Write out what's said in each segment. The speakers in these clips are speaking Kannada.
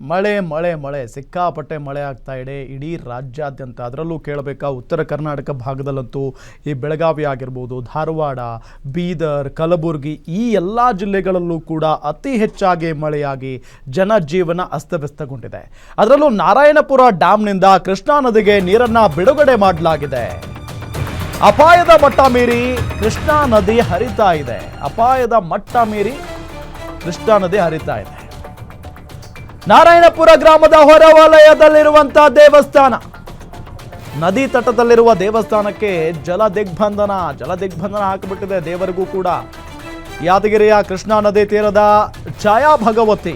ಮಳೆ ಮಳೆ ಮಳೆ, ಸಿಕ್ಕಾಪಟ್ಟೆ ಮಳೆ ಆಗ್ತಾ ಇದೆ. ಇಡೀ ರಾಜ್ಯಾದ್ಯಂತ ಅದರಲ್ಲೂ ಕೇಳಬೇಕಾ? ಉತ್ತರ ಕರ್ನಾಟಕ ಭಾಗದಲ್ಲಂತೂ ಈ ಬೆಳಗಾವಿ ಆಗಿರ್ಬೋದು, ಧಾರವಾಡ, ಬೀದರ್, ಕಲಬುರಗಿ ಈ ಎಲ್ಲ ಜಿಲ್ಲೆಗಳಲ್ಲೂ ಕೂಡ ಅತಿ ಹೆಚ್ಚಾಗಿ ಮಳೆಯಾಗಿ ಜನಜೀವನ ಅಸ್ತವ್ಯಸ್ತಗೊಂಡಿದೆ. ಅದರಲ್ಲೂ ನಾರಾಯಣಪುರ ಡ್ಯಾಮ್ನಿಂದ ಕೃಷ್ಣಾ ನದಿಗೆ ನೀರನ್ನು ಬಿಡುಗಡೆ ಮಾಡಲಾಗಿದೆ. ಅಪಾಯದ ಮಟ್ಟ ಮೀರಿ ಕೃಷ್ಣಾ ನದಿ ಹರಿತಾ ಇದೆ. ಅಪಾಯದ ಮಟ್ಟ ಮೀರಿ ಕೃಷ್ಣಾ ನದಿ ಹರಿತಾ ಇದೆ. ನಾರಾಯಣಪುರ ಗ್ರಾಮದ ಹೊರವಲಯದಲ್ಲಿರುವಂತಹ ದೇವಸ್ಥಾನ. ನದಿ ತಟದಲ್ಲಿರುವ ದೇವಸ್ಥಾನಕ್ಕೆ ಜಲ ದಿಗ್ಬಂಧನ ಜಲ ದಿಗ್ಬಂಧನ ಹಾಕಿಬಿಟ್ಟಿದೆ ದೇವರಿಗೂ ಕೂಡ. ಯಾದಗಿರಿಯ ಕೃಷ್ಣಾ ನದಿ ತೀರದ ಛಾಯಾ ಭಗವತಿ.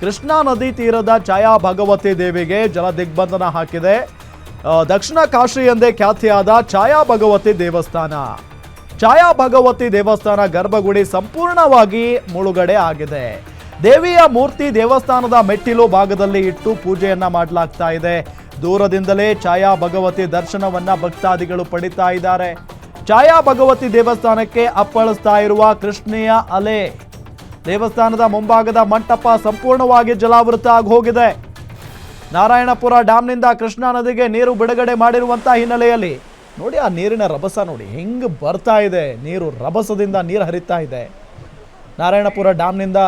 ಕೃಷ್ಣಾ ನದಿ ತೀರದ ಛಾಯಾ ಭಗವತಿ ದೇವಿಗೆ ಜಲ ದಿಗ್ಬಂಧನ ಹಾಕಿದೆ. ದಕ್ಷಿಣ ಕಾಶಿ ಎಂದೇ ಖ್ಯಾತಿಯಾದ ಛಾಯಾ ಭಗವತಿ ದೇವಸ್ಥಾನ. ಛಾಯಾ ಭಗವತಿ ದೇವಸ್ಥಾನ ಗರ್ಭಗುಡಿ ಸಂಪೂರ್ಣವಾಗಿ ಮುಳುಗಡೆ ಆಗಿದೆ. ದೇವಿಯ ಮೂರ್ತಿ ದೇವಸ್ಥಾನದ ಮೆಟ್ಟಿಲು ಭಾಗದಲ್ಲಿ ಇಟ್ಟು ಪೂಜೆಯನ್ನ ಮಾಡಲಾಗ್ತಾ ಇದೆ. ದೂರದಿಂದಲೇ ಛಾಯಾ ಭಗವತಿ ದರ್ಶನವನ್ನ ಭಕ್ತಾದಿಗಳು ಪಡಿತಾ ಇದ್ದಾರೆ. ಛಾಯಾ ಭಗವತಿ ದೇವಸ್ಥಾನಕ್ಕೆ ಅಪ್ಪಳಿಸ್ತಾ ಇರುವ ಕೃಷ್ಣೆಯ ಅಲೆ. ದೇವಸ್ಥಾನದ ಮುಂಭಾಗದ ಮಂಟಪ ಸಂಪೂರ್ಣವಾಗಿ ಜಲಾವೃತ ಆಗಿ ಹೋಗಿದೆ. ನಾರಾಯಣಪುರ ಡ್ಯಾಂನಿಂದ ಕೃಷ್ಣಾ ನದಿಗೆ ನೀರು ಬಿಡುಗಡೆ ಮಾಡಿರುವಂತ ಹಿನ್ನೆಲೆಯಲ್ಲಿ ನೋಡಿ, ಆ ನೀರಿನ ರಭಸ ನೋಡಿ, ಹೆಂಗ್ ಬರ್ತಾ ಇದೆ. ನೀರು ರಭಸದಿಂದ ನೀರು ಹರಿತಾ ಇದೆ. ನಾರಾಯಣಪುರ ಡ್ಯಾಂನಿಂದ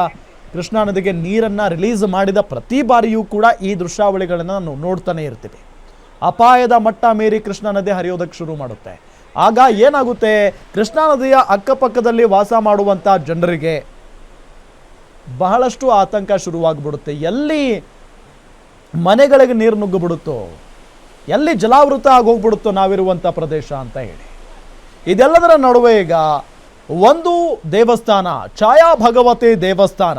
ಕೃಷ್ಣಾ ನದಿಗೆ ನೀರನ್ನು ರಿಲೀಸ್ ಮಾಡಿದ ಪ್ರತಿ ಬಾರಿಯೂ ಕೂಡ ಈ ದೃಶ್ಯಾವಳಿಗಳನ್ನು ನಾವು ನೋಡ್ತಾನೆ ಇರ್ತೀವಿ. ಅಪಾಯದ ಮಟ್ಟ ಮೀರಿ ಕೃಷ್ಣಾ ನದಿ ಹರಿಯೋದಕ್ಕೆ ಶುರು ಮಾಡುತ್ತೆ. ಆಗ ಏನಾಗುತ್ತೆ? ಕೃಷ್ಣಾ ನದಿಯ ಅಕ್ಕಪಕ್ಕದಲ್ಲಿ ವಾಸ ಮಾಡುವಂಥ ಜನರಿಗೆ ಬಹಳಷ್ಟು ಆತಂಕ ಶುರುವಾಗ್ಬಿಡುತ್ತೆ. ಎಲ್ಲಿ ಮನೆಗಳಿಗೆ ನೀರು ನುಗ್ಗಿಬಿಡುತ್ತೋ, ಎಲ್ಲಿ ಜಲಾವೃತ ಆಗೋಗ್ಬಿಡುತ್ತೋ ನಾವಿರುವಂಥ ಪ್ರದೇಶ ಅಂತ ಹೇಳಿ. ಇದೆಲ್ಲದರ ನಡುವೆ ಈಗ ಒಂದು ದೇವಸ್ಥಾನ ಛಾಯಾ ಭಗವತಿ ದೇವಸ್ಥಾನ,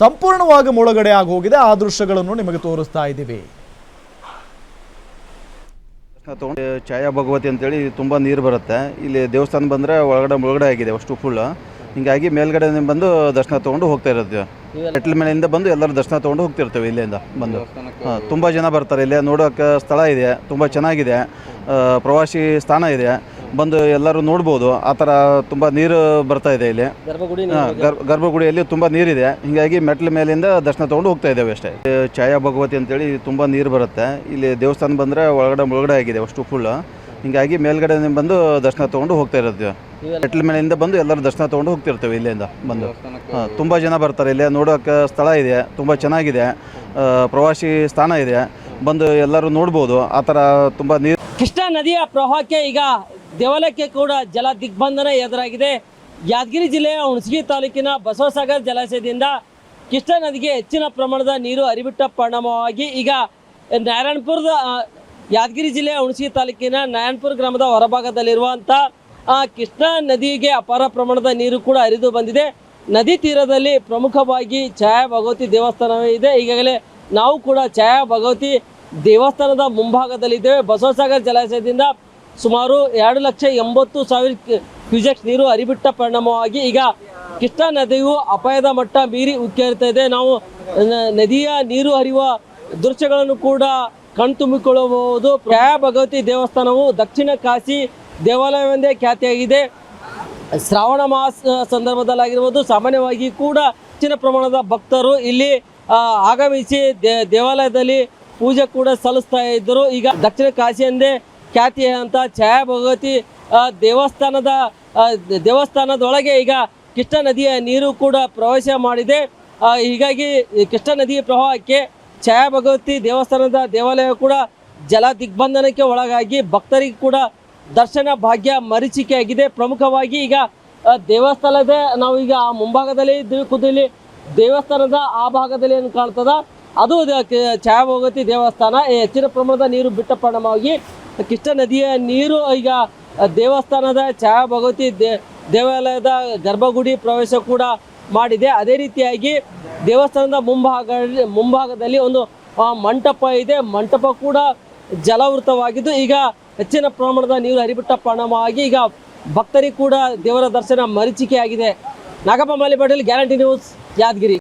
ಸಂಪೂರ್ಣವಾಗಿ ಮುಳುಗಡೆ ಆಗಿ ಹೋಗಿದೆ. ಆ ದೃಶ್ಯಗಳನ್ನು ನಿಮಗೆ ತೋರಿಸ್ತಾ ಇದ್ದೀವಿ. ಛಾಯಾ ಭಗವತಿ ಅಂತೇಳಿ ತುಂಬ ನೀರು ಬರುತ್ತೆ. ಇಲ್ಲಿ ದೇವಸ್ಥಾನ ಬಂದರೆ ಒಳಗಡೆ ಮುಳುಗಡೆ ಆಗಿದೆ, ಅಷ್ಟು ಫುಲ್ಲು ಹಿಂಗಾಗಿ ಮೇಲ್ಗಡೆ ಬಂದು ದರ್ಶನ ತೊಗೊಂಡು ಹೋಗ್ತಾ ಇರುತ್ತೆ ಮೆಟ್ಲ ಮೇಲಿಂದ ಬಂದು ಎಲ್ಲರೂ ದರ್ಶನ ತೊಗೊಂಡು ಹೋಗ್ತಿರ್ತೇವೆ ಇಲ್ಲಿಂದ ಬಂದು. ಹಾಂ, ತುಂಬ ಜನ ಬರ್ತಾರೆ. ಇಲ್ಲಿ ನೋಡೋಕೆ ಸ್ಥಳ ಇದೆ, ತುಂಬ ಚೆನ್ನಾಗಿದೆ. ಪ್ರವಾಸಿ ಸ್ಥಾನ ಇದೆ. ಬಂದು ಎಲ್ಲರೂ ನೋಡ್ಬೋದು. ಆ ಥರ ತುಂಬ ನೀರು ಬರ್ತಾ ಇದೆ ಇಲ್ಲಿ. ಗರ್ಭಗುಡಿ ಹಾ, ಗರ್- ಗರ್ಭಗುಡಿಯಲ್ಲಿ ತುಂಬ ನೀರಿದೆ. ಹಿಂಗಾಗಿ ಮೆಟ್ಲ ಮೇಲಿಂದ ದರ್ಶನ ತೊಗೊಂಡು ಹೋಗ್ತಾ ಇದ್ದೇವೆ ಅಷ್ಟೇ. ಛಾಯಾ ಭಗವತಿ ಅಂತೇಳಿ ತುಂಬ ನೀರು ಬರುತ್ತೆ. ಇಲ್ಲಿ ದೇವಸ್ಥಾನ ಬಂದರೆ ಒಳಗಡೆ ಮುಳುಗಡೆ ಆಗಿದೆ ಅಷ್ಟು ಫುಲ್ ಹಿಂಗಾಗಿ ಮೇಲ್ಗಡೆ ಬಂದು ದರ್ಶನ ತೊಗೊಂಡು ಹೋಗ್ತಾ ಇರೋದು. ಮೆಟ್ಲ ಮೇಲಿಂದ ಬಂದು ಎಲ್ಲರೂ ದರ್ಶನ ತೊಗೊಂಡು ಹೋಗ್ತಿರ್ತೇವೆ ಇಲ್ಲಿಂದ ಬಂದು. ಹಾಂ ತುಂಬ ಜನ ಬರ್ತಾರೆ ಇಲ್ಲಿ. ನೋಡೋಕೆ ಸ್ಥಳ ಇದೆ. ತುಂಬ ಚೆನ್ನಾಗಿದೆ. ಪ್ರವಾಸಿ ಸ್ಥಾನ ಇದೆ. ಬಂದು ಎಲ್ಲರೂ ನೋಡ್ಬೋದು. ಆ ಥರ ತುಂಬ ನೀರು ಕೃಷ್ಣಾ ನದಿಯ ಪ್ರವಾಹಕ್ಕೆ ಈಗ ದೇವಾಲಯಕ್ಕೆ ಕೂಡ ಜಲ ದಿಗ್ಬಂಧನ ಎದುರಾಗಿದೆ. ಯಾದಗಿರಿ ಜಿಲ್ಲೆಯ ಹುಣಸಗಿ ತಾಲೂಕಿನ ಬಸವಸಾಗರ್ ಜಲಾಶಯದಿಂದ ಕೃಷ್ಣಾ ನದಿಗೆ ಹೆಚ್ಚಿನ ಪ್ರಮಾಣದ ನೀರು ಹರಿಬಿಟ್ಟ ಪರಿಣಾಮವಾಗಿ ಈಗ ನಾರಾಯಣಪುರದ ಯಾದಗಿರಿ ಜಿಲ್ಲೆಯ ಹುಣಸಗಿ ತಾಲೂಕಿನ ನಾರಾಯಣಪುರ ಗ್ರಾಮದ ಹೊರಭಾಗದಲ್ಲಿರುವಂಥ ಕೃಷ್ಣಾ ನದಿಗೆ ಅಪಾರ ಪ್ರಮಾಣದ ನೀರು ಕೂಡ ಹರಿದು ಬಂದಿದೆ. ನದಿ ತೀರದಲ್ಲಿ ಪ್ರಮುಖವಾಗಿ ಛಾಯಾ ಭಗವತಿ ದೇವಸ್ಥಾನವೇ ಇದೆ. ಈಗಾಗಲೇ ನಾವು ಕೂಡ ಛಾಯಾ ಭಗವತಿ ದೇವಸ್ಥಾನದ ಮುಂಭಾಗದಲ್ಲಿದ್ದೇವೆ. ಬಸವಸಾಗರ್ ಜಲಾಶಯದಿಂದ ಸುಮಾರು ಎರಡು ಲಕ್ಷ ಎಂಬತ್ತು ಸಾವಿರ ಕ್ಯೂ- ಕ್ಯೂಸೆಕ್ಸ್ ನೀರು ಹರಿಬಿಟ್ಟ ಪರಿಣಾಮವಾಗಿ ಈಗ ಕೃಷ್ಣಾ ನದಿಯು ಅಪಾಯದ ಮಟ್ಟ ಮೀರಿ ಉಕ್ಕೇರ್ತಾ ಇದೆ. ನಾವು ನದಿಯ ನೀರು ಹರಿಯುವ ದೃಶ್ಯಗಳನ್ನು ಕೂಡ ಕಣ್ತುಂಬಿಕೊಳ್ಳಬಹುದು. ಪ್ರಯಾ ಭಗವತಿ ದೇವಸ್ಥಾನವು ದಕ್ಷಿಣ ಕಾಶಿ ದೇವಾಲಯವೆಂದೇ ಖ್ಯಾತಿಯಾಗಿದೆ. ಶ್ರಾವಣ ಮಾಸ ಸಂದರ್ಭದಲ್ಲಾಗಿರ್ಬೋದು, ಸಾಮಾನ್ಯವಾಗಿ ಕೂಡ ಹೆಚ್ಚಿನ ಪ್ರಮಾಣದ ಭಕ್ತರು ಇಲ್ಲಿ ಆಗಮಿಸಿ ದೇವಾಲಯದಲ್ಲಿ ಪೂಜೆ ಕೂಡ ಸಲ್ಲಿಸ್ತಾ ಇದ್ದರು. ಈಗ ದಕ್ಷಿಣ ಕಾಶಿ ಎಂದೇ ಖ್ಯಾತಿ ಅಂತ ಛಾಯಾ ಭಗವತಿ ದೇವಸ್ಥಾನದ ದೇವಸ್ಥಾನದೊಳಗೆ ಈಗ ಕೃಷ್ಣ ನದಿಯ ನೀರು ಕೂಡ ಪ್ರವೇಶ ಮಾಡಿದೆ. ಹೀಗಾಗಿ ಕೃಷ್ಣ ನದಿಯ ಪ್ರವಾಹಕ್ಕೆ ಛಾಯಾ ಭಗವತಿ ದೇವಸ್ಥಾನದ ದೇವಾಲಯ ಕೂಡ ಜಲ ದಿಗ್ಬಂಧನಕ್ಕೆ ಒಳಗಾಗಿ ಭಕ್ತರಿಗೆ ಕೂಡ ದರ್ಶನ ಭಾಗ್ಯ ಮರೀಚಿಕೆಯಾಗಿದೆ. ಪ್ರಮುಖವಾಗಿ ಈಗ ದೇವಸ್ಥಾನದ ನಾವು ಈಗ ಆ ಮುಂಭಾಗದಲ್ಲಿ ಖುದ್ದಲ್ಲಿ ದೇವಸ್ಥಾನದ ಆ ಭಾಗದಲ್ಲಿ ಏನು ಕಾಣ್ತದ? ಅದು ಛಾಯಾಭೋಗತಿ ದೇವಸ್ಥಾನ ಹೆಚ್ಚಿನ ಪ್ರಮಾಣದ ನೀರು ಬಿಟ್ಟ ಪರಿಣಾಮವಾಗಿ ಕೃಷ್ಣ ನದಿಯ ನೀರು ಈಗ ದೇವಸ್ಥಾನದ ಛಾಯಾಭಗವತಿ ದೇ, ದೇವಾಲಯದ ಗರ್ಭಗುಡಿ ಪ್ರವೇಶ ಕೂಡ ಮಾಡಿದೆ. ಅದೇ ರೀತಿಯಾಗಿ ದೇವಸ್ಥಾನದ ಮುಂಭಾಗ ಮುಂಭಾಗದಲ್ಲಿ ಒಂದು ಮಂಟಪ ಇದೆ. ಮಂಟಪ ಕೂಡ ಜಲಾವೃತವಾಗಿದ್ದು ಈಗ ಹೆಚ್ಚಿನ ಪ್ರಮಾಣದ ನೀರು ಹರಿಬಿಟ್ಟ ಪರಿಣಾಮವಾಗಿ ಈಗ ಭಕ್ತರಿಗೆ ಕೂಡ ದೇವರ ದರ್ಶನ ಮರೀಚಿಕೆಯಾಗಿದೆ. Nagappa Malipatil Patel, guarantee news, Yadgiri.